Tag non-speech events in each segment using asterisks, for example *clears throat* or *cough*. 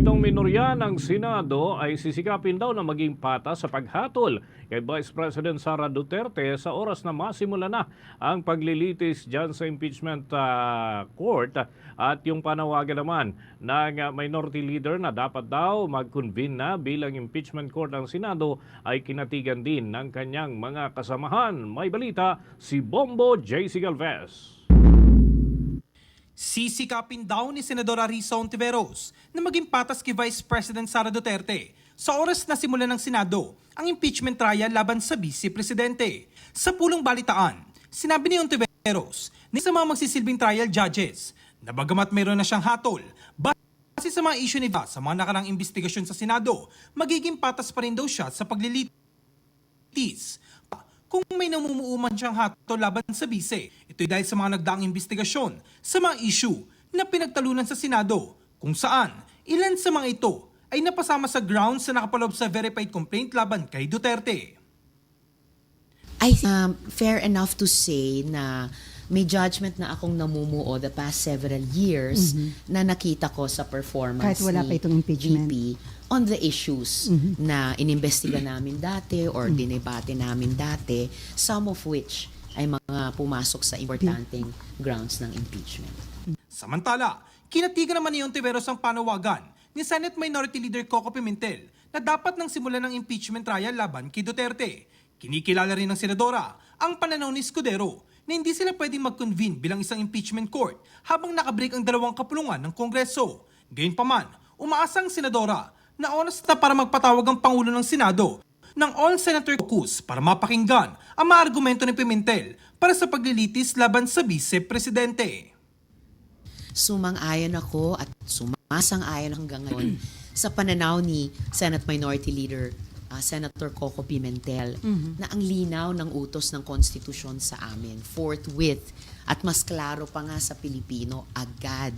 Itong minorya ng Senado ay sisikapin daw na maging pata sa paghatol kay Vice President Sara Duterte sa oras na masimula na ang paglilitis dyan sa impeachment ah, court at yung panawagan naman ng minority leader na dapat daw mag-convene na bilang impeachment court ang Senado ay kinatigan din ng kanyang mga kasamahan. May balita si Bombo J.C. Galvez. Sisikapin daw ni Senadora Risa Ontiveros na maging patas kay Vice President Sara Duterte sa oras na simulan ng Senado ang impeachment trial laban sa Vice Presidente. Sa pulong balitaan, sinabi ni Ontiveros na sa mga magsisilbing trial judges na bagamat mayroon na siyang hatol, base sa mga issue ni sa mga nakarang investigasyon sa Senado, magiging patas pa rin daw siya sa paglilitis kung may namumuuman siyang hato laban sa bise. Ito'y dahil sa mga nagdaang investigasyon sa mga issue na pinagtalunan sa Senado kung saan ilan sa mga ito ay napasama sa grounds na nakapaloob sa verified complaint laban kay Duterte. I think um, fair enough to say na may judgment na akong namumuo the past several years na nakita ko sa performance Kahit wala ni pa itong impeachment. VP on the issues na inimbestiga namin dati or dinebate namin dati, some of which ay mga pumasok sa importanteng grounds ng impeachment. Samantala, kinatigan naman ni Ontiveros ang panawagan ni Senate Minority Leader Coco Pimentel na dapat nang simulan ng impeachment trial laban kay Duterte. Kinikilala rin ng senadora ang pananaw ni Scudero na hindi sila pwedeng mag-convene bilang isang impeachment court habang nakabreak ang dalawang kapulungan ng Kongreso. Gayunpaman, umaasang senadora na oras na para magpatawag ang Pangulo ng Senado ng All Senator Caucus para mapakinggan ang mga argumento ni Pimentel para sa paglilitis laban sa Vice Presidente. sumang-ayon ako at sumasang-ayon hanggang ngayon *clears throat* sa pananaw ni Senate Minority Leader uh, Senator Coco Pimentel na ang linaw ng utos ng konstitusyon sa amin forthwith. At mas klaro pa nga sa Pilipino agad.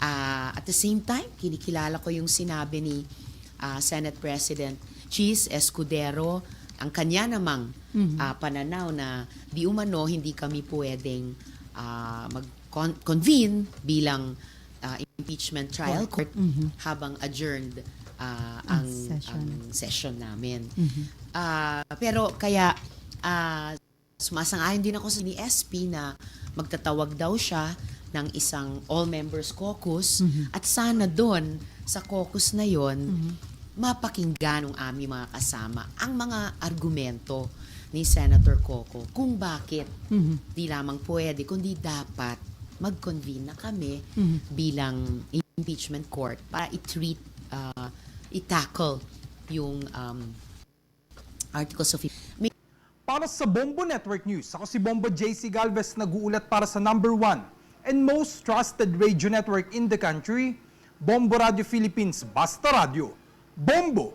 Ah, at the same time, kinikilala ko yung sinabi ni ah, Senate President Cheese Escudero ang kanya namang ah, pananaw na di umano hindi kami pwedeng ah, mag-convene bilang ah, impeachment trial court. habang adjourned ah, ang, Ang session. ang session namin. Ah, pero kaya ah, sumasang-ayon din ako sa ni SP na magtatawag daw siya ng isang all-members caucus at sana doon sa caucus na yon mapakinggan ng aming mga kasama ang mga argumento ni Senator Coco kung bakit di lamang pwede kundi dapat mag-convene na kami bilang impeachment court para i-treat uh, i-tackle yung um, articles of may Para sa Bombo Network News, ako si Bombo JC Galvez nag-uulat para sa number one and most trusted radio network in the country, Bombo Radio Philippines, Basta Radio. Bombo!